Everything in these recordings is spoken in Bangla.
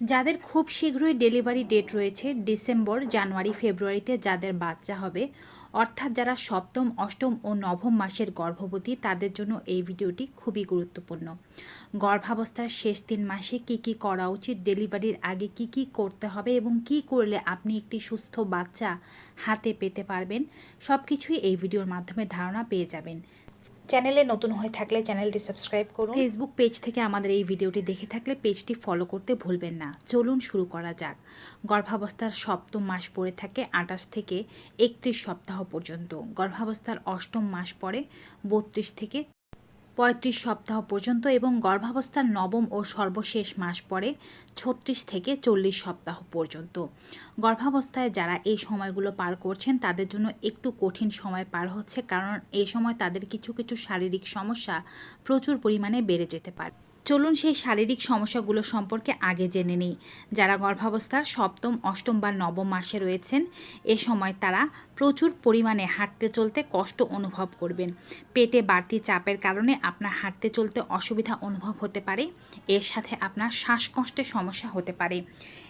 যাদের খুব শীঘ্রই ডেলিভারি ডেট রয়েছে ডিসেম্বর, জানুয়ারি, ফেব্রুয়ারিতে যাদের বাচ্চা হবে, অর্থাৎ যারা সপ্তম, অষ্টম ও নবম মাসের গর্ভবতী, তাদের জন্য এই ভিডিওটি খুবই গুরুত্বপূর্ণ। গর্ভাবস্থার শেষ তিন মাসে কি কি করা উচিত, ডেলিভারির আগে কি কি করতে হবে এবং কি করলে আপনি একটি সুস্থ বাচ্চা হাতে পেতে পারবেন সব কিছুই এই ভিডিওর মাধ্যমে ধারণা পেয়ে যাবেন। চ্যানেলে নতুন হয়ে থাকলে চ্যানেলটি সাবস্ক্রাইব করুন। ফেসবুক পেজ থেকে আমাদের এই ভিডিওটি দেখে থাকলে পেজটি ফলো করতে ভুলবেন না। চলুন শুরু করা যাক। গর্ভাবস্থার সপ্তম মাস পরে থাকে আটাশ থেকে একত্রিশ সপ্তাহ পর্যন্ত। গর্ভাবস্থার অষ্টম মাস পরে বত্রিশ থেকে পঁয়ত্রিশ সপ্তাহ পর্যন্ত এবং গর্ভাবস্থার নবম ও সর্বশেষ মাস পরে ছত্রিশ থেকে চল্লিশ সপ্তাহ পর্যন্ত। গর্ভাবস্থায় যারা এই সময়গুলো পার করছেন, তাদের জন্য একটু কঠিন সময় পার হচ্ছে, কারণ এই সময় তাদের কিছু কিছু শারীরিক সমস্যা প্রচুর পরিমাণে বেড়ে যেতে পারে। চলুন সেই শারীরিক সমস্যাগুলো সম্পর্কে আগে জেনে নিই। যারা গর্ভাবস্থার সপ্তম, অষ্টম বা নবম মাসে রয়েছেন, এ সময় তারা প্রচুর পরিমাণে হাঁটতে চলতে কষ্ট অনুভব করবেন। পেটে বাড়তি চাপের কারণে আপনার হাঁটতে চলতে অসুবিধা অনুভব হতে পারে। এর সাথে আপনার শ্বাসকষ্টের সমস্যা হতে পারে।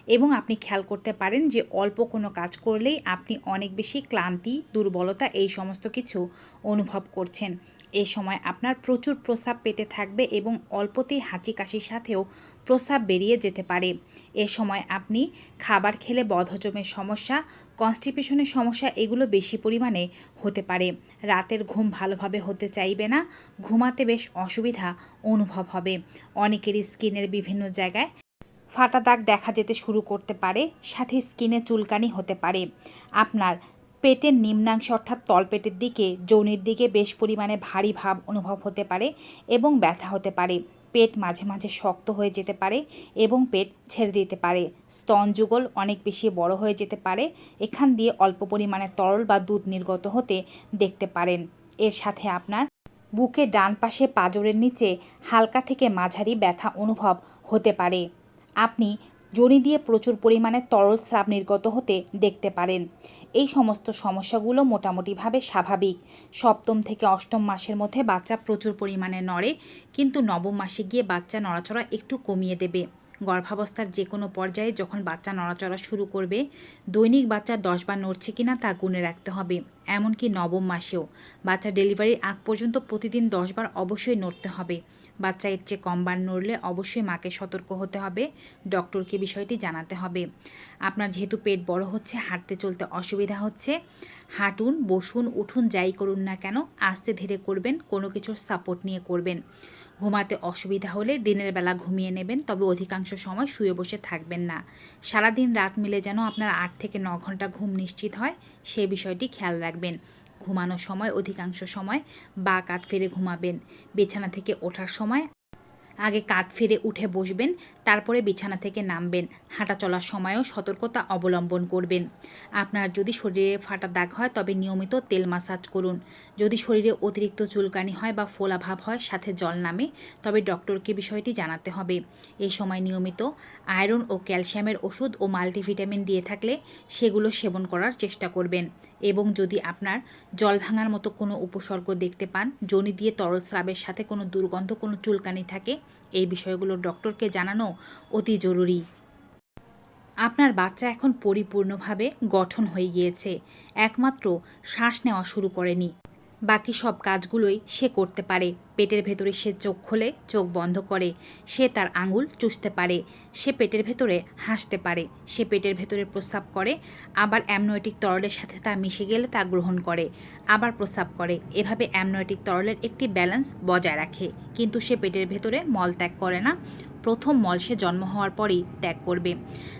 এবং আপনি খেয়াল করতে পারেন যে অল্প কোনো কাজ করলেই আপনি অনেক বেশি ক্লান্তি, দুর্বলতা এই সমস্ত কিছু অনুভব করছেন। এ সময় আপনার প্রচুর প্রস্রাব পেতে থাকবে এবং অল্পতেই হাঁচি কাশির সাথেও প্রস্রাব বেরিয়ে যেতে পারে। এ সময় আপনি খাবার খেলে বদহজমের সমস্যা, কনস্টিপেশনের সমস্যা এগুলো বেশি পরিমাণে হতে পারে। রাতের ঘুম ভালোভাবে হতে চাইবে না, ঘুমাতে বেশ অসুবিধা অনুভব হবে। অনেকেরই স্কিনের বিভিন্ন জায়গায় ফাটা দাগ দেখা যেতে শুরু করতে পারে, সাথে স্কিনে চুলকানি হতে পারে। আপনার পেটের নিম্নাংশ অর্থাৎ তলপেটের দিকে, যৌনির দিকে বেশ পরিমাণে ভারী ভাব অনুভব হতে পারে এবং ব্যথা হতে পারে। পেট মাঝে মাঝে শক্ত হয়ে যেতে পারে এবং পেট ছেড়ে দিতে পারে। স্তন যুগল অনেক বেশি বড় হয়ে যেতে পারে। এখান দিয়ে অল্প পরিমাণে তরল বা দুধ নির্গত হতে দেখতে পারেন। এর সাথে আপনার বুকের ডান পাশে পাজরের নিচে হালকা থেকে মাঝারি ব্যথা অনুভব হতে পারে। আপনি জড়ি দিয়ে প্রচুর পরিমাণে তরল স্রাব নির্গত হতে দেখতে পারেন। এই সমস্ত সমস্যাগুলো মোটামুটিভাবে স্বাভাবিক। সপ্তম থেকে অষ্টম মাসের মধ্যে বাচ্চা প্রচুর পরিমাণে নড়ে, কিন্তু নবম মাসে গিয়ে বাচ্চা নড়াচড়া একটু কমিয়ে দেবে। গর্ভাবস্থার যে কোনো পর্যায়ে যখন বাচ্চা নড়াচড়া শুরু করবে, দৈনিক বাচ্চা দশ বার নড়ছে কিনা তা গুনে রাখতে হবে। এমনকি নবম মাসেও বাচ্চা ডেলিভারির আগ পর্যন্ত প্রতিদিন দশ বার অবশ্যই নড়তে হবে। বাচ্চা এর চেয়ে কম বার নড়লে অবশ্যই মাকে সতর্ক হতে হবে, ডক্টরকে বিষয়টি জানাতে হবে। আপনার যেহেতু পেট বড় হচ্ছে, হাঁটতে চলতে অসুবিধা হচ্ছে, হাঁটুন, বসুন, উঠুন, যাই করুন না কেন, আস্তে ধীরে করবেন, কোনো কিছুর সাপোর্ট নিয়ে করবেন। ঘুমাতে অসুবিধা হলে দিনের বেলা ঘুমিয়ে নেবেন, তবে অধিকাংশ সময় শুয়ে বসে থাকবেন না। সারাদিন রাত মিলে যেন আপনার আট থেকে ন ঘণ্টা ঘুম নিশ্চিত হয় সেই বিষয়টি খেয়াল রাখবেন। ঘুমানোর সময়, অধিকাংশ সময় বা কাত ফেরে ঘুমাবেন। বিছানা থেকে ওঠার সময় আগে কাত ফিরে উঠে বসবেন, তারপরে বিছানা থেকে নামবেন। হাঁটা চলার সময়ও সতর্কতা অবলম্বন করবেন। আপনার যদি শরীরে ফাটা দাগ হয়, তবে নিয়মিত তেল মাসাজ করুন। যদি শরীরে অতিরিক্ত চুলকানি হয় বা ফোলা ভাব হয়, সাথে জল নামে, তবে ডক্টরকে বিষয়টি জানাতে হবে। এই সময় নিয়মিত আয়রন ও ক্যালসিয়ামের ওষুধ ও মাল্টিভিটামিন দিয়ে থাকলে সেগুলো সেবন করার চেষ্টা করবেন। এবং যদি আপনার জল ভাঙার মতো কোনো উপসর্গ দেখতে পান, জনি দিয়ে তরল স্রাবের সাথে কোনো দুর্গন্ধ, কোনো চুলকানি থাকে, এই বিষয়গুলো ডক্টরকে জানানো অতি জরুরি। আপনার বাচ্চা এখন পরিপূর্ণভাবে গঠন হয়ে গিয়েছে, একমাত্র শ্বাস নেওয়া শুরু করেনি। বাকি সব কাজগুলোই সে করতে পারে। পেটের ভেতরে সে চোখ খোলে, চোখ বন্ধ করে। সে তার আঙুল চুষতে পারে। সে পেটের ভেতরে হাসতে পারে। সে পেটের ভেতরে প্রস্রাব করে। আবার অ্যামনোয়েটিক তরলের সাথে তা মিশে গেলে তা গ্রহণ করে। আবার প্রস্রাব করে। এভাবে অ্যামনোয়েটিক তরলের একটি ব্যালেন্স বজায় রাখে। কিন্তু সে পেটের ভেতরে মল ত্যাগ করে না। প্রথম মল সে জন্ম হওয়ার পরই ত্যাগ করবে।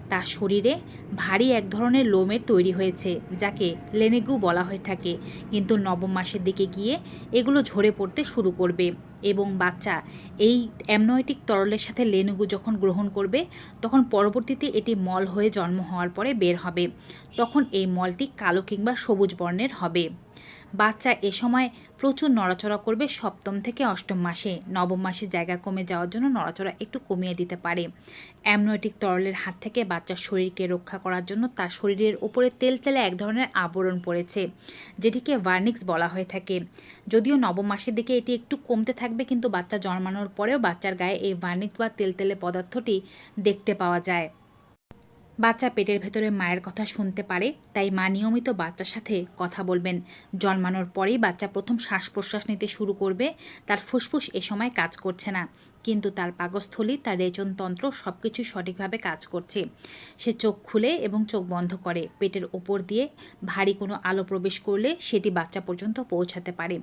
তার শরীরে ভারী এক ধরনের লোমের তৈরি হয়েছে, যাকে লেনেগু বলা হয়ে থাকে। কিন্তু নবম মাসের দিকে গিয়ে এগুলো ঝরে পড়তে শুরু করবে এবং বাচ্চা এই অ্যামনয়েটিক তরলের সাথে লেনুগু যখন গ্রহণ করবে, তখন পরবর্তীতে এটি মল হয়ে জন্ম হওয়ার পরে বের হবে। তখন এই মলটি কালো কিংবা সবুজ বর্ণের হবে। বাচ্চা এ সময় প্রচুর নড়াচড়া করবে সপ্তম থেকে অষ্টম মাসে। নবম মাসে জায়গা কমে যাওয়ার জন্য নড়াচড়া একটু কমিয়ে দিতে পারে। অ্যামনোয়েটিক তরলের হাত থেকে বাচ্চার শরীরকে রক্ষা করার জন্য তার শরীরের উপরে তেল তেলে এক ধরনের আবরণ পড়েছে, যেটিকে ভার্নিক্স বলা হয়ে থাকে। যদিও নবম মাসের দিকে এটি একটু কমতে থাকবে, কিন্তু বাচ্চা জন্মানোর পরেও বাচ্চার গায়ে এই ভার্নিক্স বা তেল তেলে পদার্থটি দেখতে পাওয়া যায়। বাচ্চা পেটের ভেতরে মায়ের কথা শুনতে পারে, তাই মা নিয়মিত বাচ্চার সাথে কথা বলবেন। জন্মানোর পরেই বাচ্চা প্রথম শ্বাস প্রশ্বাস নিতে শুরু করবে, তার ফুসফুস এ সময় কাজ করছে না। কিন্তু তার পাকস্থলী, তার রেচনতন্ত্র সব কিছু সঠিকভাবে কাজ করছে। সে চোখ খুলে এবং চোখ বন্ধ করে, পেটের ওপর দিয়ে ভারী কোনো আলো প্রবেশ করলে সেটি বাচ্চা পর্যন্ত পৌঁছাতে পারে।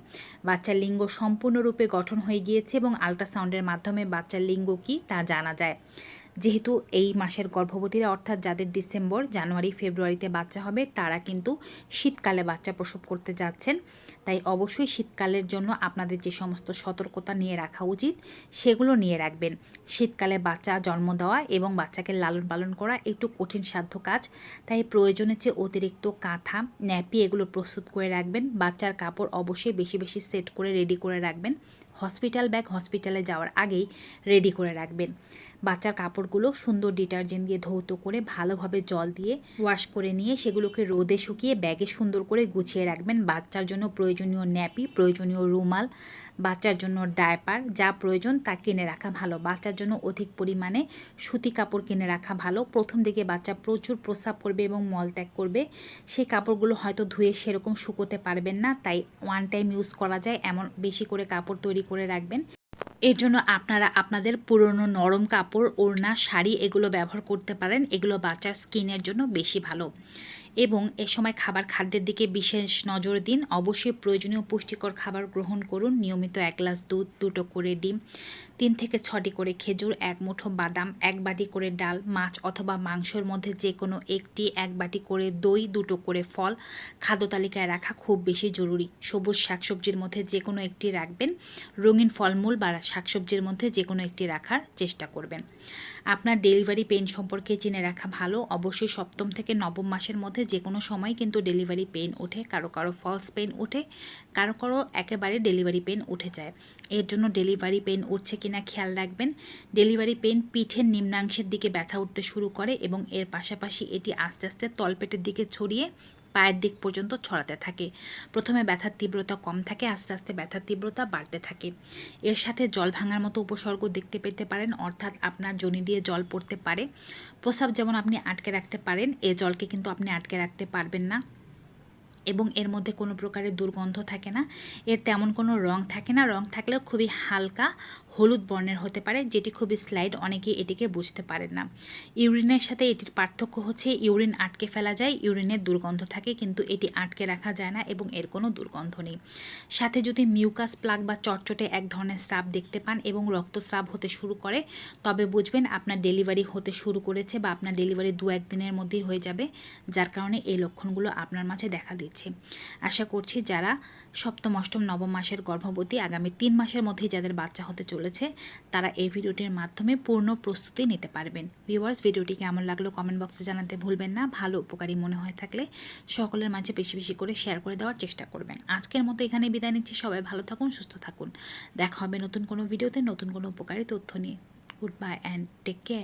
বাচ্চার লিঙ্গ সম্পূর্ণরূপে গঠন হয়ে গিয়েছে এবং আল্ট্রাসাউন্ডের মাধ্যমে বাচ্চার লিঙ্গ কী তা জানা যায়। যেহেতু এই মাসের গর্ভবতীরা, অর্থাৎ যাদের ডিসেম্বর, জানুয়ারি, ফেব্রুয়ারিতে বাচ্চা হবে, তারা কিন্তু শীতকালে বাচ্চা প্রসব করতে যাচ্ছেন। তাই অবশ্যই শীতকালের জন্য আপনাদের যে সমস্ত সতর্কতা নিয়ে রাখা উচিত, সেগুলো নিয়ে রাখবেন। শীতকালে বাচ্চা জন্ম দেওয়া এবং বাচ্চাকে লালন পালন করা একটু কঠিন সাধ্য কাজ। তাই প্রয়োজনের চেয়ে অতিরিক্ত কাঁথা, ন্যাপি এগুলো প্রস্তুত করে রাখবেন। বাচ্চার কাপড় অবশ্যই বেশি বেশি সেট করে রেডি করে রাখবেন। হসপিটাল ব্যাগ হসপিটালে যাওয়ার আগেই রেডি করে রাখবেন। বাচ্চার কাপড়গুলো সুন্দর ডিটারজেন্ট দিয়ে ধৌত করে ভালোভাবে জল দিয়ে ওয়াশ করে নিয়ে সেগুলোকে রোদে শুকিয়ে ব্যাগে সুন্দর করে গুছিয়ে রাখবেন। বাচ্চার জন্য প্রয়োজনীয় ন্যাপি, প্রয়োজনীয় রুমাল, বাচ্চার জন্য ডায়পার যা প্রয়োজন তা কিনে রাখা ভালো। বাচ্চার জন্য অধিক পরিমাণে সুতি কাপড় কিনে রাখা ভালো। প্রথম দিকে বাচ্চা প্রচুর প্রস্রাব করবে এবং মলত্যাগ করবে। সেই কাপড়গুলো হয়তো ধুয়ে সেরকম শুকোতে পারবেন না, তাই ওয়ান টাইম ইউজ করা যায়। এমন বেশি করে কাপড় তৈরি করে রাখবেন। এর জন্য আপনারা আপনাদের পুরনো নরম কাপড়, ওড়না, শাড়ি এগুলো ব্যবহার করতে পারেন। এগুলো বাচ্চার স্কিনের জন্য বেশি ভালো। এবং এ সময় খাবার খাদ্যের দিকে বিশেষ নজর দিন। অবশ্যই প্রয়োজনীয় পুষ্টিকর খাবার গ্রহণ করুন। নিয়মিত এক গ্লাস দুধ, দুটো করে ডিম, তিন থেকে ছটি করে খেজুর, এক মুঠো বাদাম, এক বাটি করে ডাল, মাছ অথবা মাংসের মধ্যে যে কোনো একটি, এক বাটি করে দই, দুটো করে ফল খাদ্য তালিকায় রাখা খুব বেশি জরুরি। সবুজ শাকসবজির মধ্যে যে কোনো একটি রাখবেন। রঙিন ফলমূল বা শাকসবজির মধ্যে যে কোনো একটি রাখার চেষ্টা করবেন। আপনার ডেলিভারি পেন সম্পর্কে জেনে রাখা ভালো। অবশ্যই সপ্তম থেকে নবম মাসের মধ্যে যে কোনো সময় কিন্তু ডেলিভারি পেন ওঠে, কারও কারও ফলস পেন ওঠে, কারও কারও একেবারে ডেলিভারি পেন উঠে যায়। এর জন্য ডেলিভারি পেন উঠছে কিনা খেয়াল রাখবেন। ডেলিভারি পেন পিঠের নিম্নাংশের দিকে ব্যথা উঠতে শুরু করে এবং এর পাশাপাশি এটি আস্তে আস্তে তলপেটের দিকে ছড়িয়ে পায়ের দিক পর্যন্ত ছড়াতে থাকে। প্রথমে ব্যথার তীব্রতা কম থাকে, আস্তে আস্তে ব্যথার তীব্রতা বাড়তে থাকে। এর সাথে জল ভাঙার মতো উপসর্গ দেখতে পেতে পারেন, অর্থাৎ আপনার জনি দিয়ে জল পড়তে পারে। প্রস্রাব যেমন আপনি আটকে রাখতে পারেন, এ জলকে কিন্তু আপনি আটকে রাখতে পারবেন না। এবং এর মধ্যে কোনো প্রকারের দুর্গন্ধ থাকে না। এর তেমন কোনো রং থাকে না। রং থাকলেও খুবই হালকা হলুদ বর্ণের হতে পারে, যেটি খুবই স্লাইড, অনেকেই এটিকে বুঝতে পারেন না। ইউরিনের সাথে এটির পার্থক্য হচ্ছে, ইউরিন আটকে ফেলা যায় ইউরিনের দুর্গন্ধ থাকে, কিন্তু এটি আটকে রাখা যায় না এবং এর কোনো দুর্গন্ধ নেই। সাথে যদি মিউকাস প্লাগ বা চটচটে এক ধরনের স্রাব দেখতে পান এবং রক্তস্রাব হতে শুরু করে, তবে বুঝবেন আপনার ডেলিভারি হতে শুরু করেছে বা আপনার ডেলিভারি দু একদিনের মধ্যেই হয়ে যাবে, যার কারণে এই লক্ষণগুলো আপনার মাঝে দেখা দিচ্ছে। আশা করছি যারা সপ্তম, অষ্টম, নবম মাসের গর্ভবতী, আগামী তিন মাসের মধ্যেই যাদের বাচ্চা হতে চলেছে, তারা এই ভিডিওটির মাধ্যমে পূর্ণ প্রস্তুতি নিতে পারবেন। ভিউয়ার্স, ভিডিওটি কেমন লাগল কমেন্ট বক্সে জানাতে ভুলবেন না। ভালো, উপকারী মনে হয়ে থাকলে সকলের মাঝে বেশি বেশি করে শেয়ার করে দেওয়ার চেষ্টা করবেন। আজকের মতো এখানে বিদায় নিচ্ছি। সবাই ভালো থাকুন, সুস্থ থাকুন। দেখা হবে নতুন কোনো ভিডিওতে নতুন কোনো উপকারী তথ্য নিয়ে। Good bye and take care